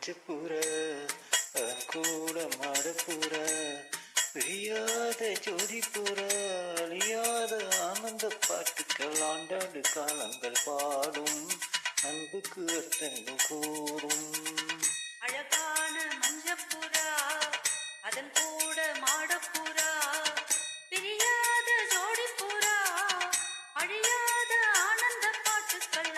மஞ்சப்புற கூட மாடப்புற பிரியாத ஜோதிப்புற அழியாத ஆனந்த பாட்டுக்கள் ஆண்டாண்டு காலங்கள் பாடும் அன்புக்கு அர்த்தங்கள் கூறும் அழகான மஞ்சப்புறா அதன் கூட மாடப்புறா பிரியாத ஜோடிப்புறா அழியாத ஆனந்த பாட்டுக்கள்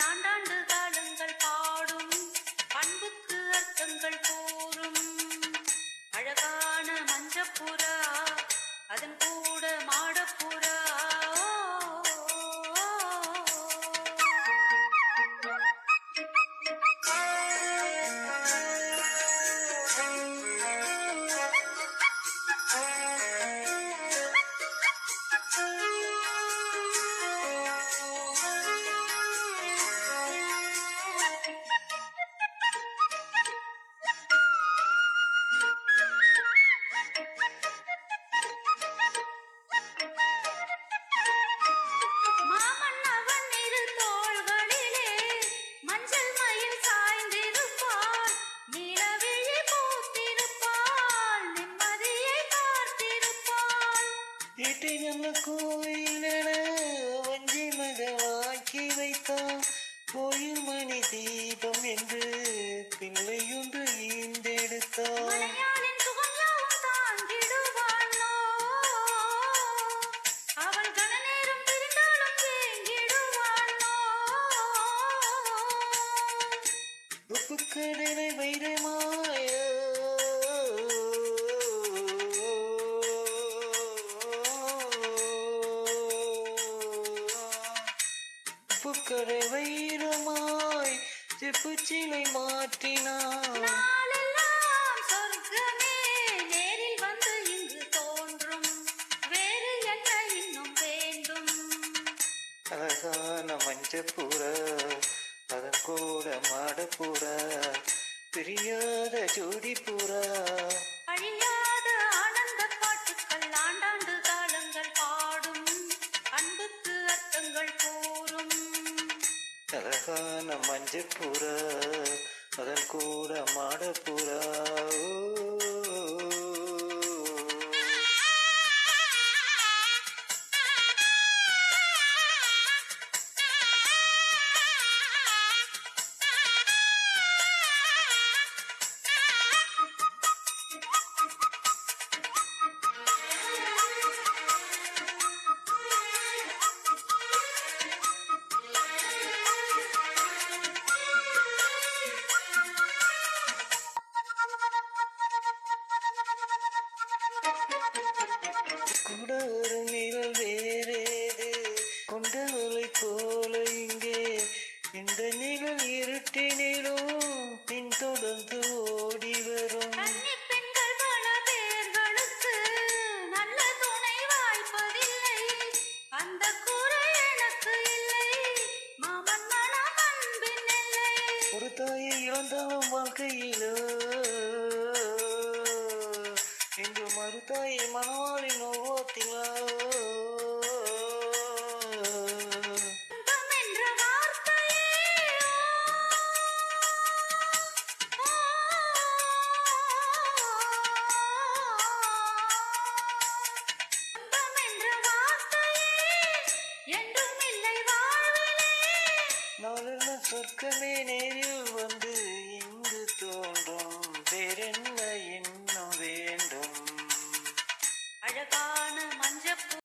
வீட்டை நல்ல கோயிலென வஞ்சி மகவாக்கி வைத்தான். கோயில் மணி தீபம் என்று பிள்ளையொன்று ஈந்தெடுத்தான். மலையாளின் சுகம் வேறு என்ன இன்னும் வேண்டும்? அழகான மஞ்சப்புற அதன் கூட மாடப்புற பிரியாத ஜோடிப்புற மஞ்சப்புற அதன் கூட மாடப்புற. கூட ஒரு நிழல் வேறேது. கொண்டவளை போல இங்கே. இந்த நிழல் இருட்டினிலும் பின்தொடர்ந்து ஓடி வரும். ஒரு தாயை இழந்தாலும் வாழ்க்கையிலோ. என்ற இல்லை வாழ்விலே நாளெல்லாம் சொர்க்கமே நேரில்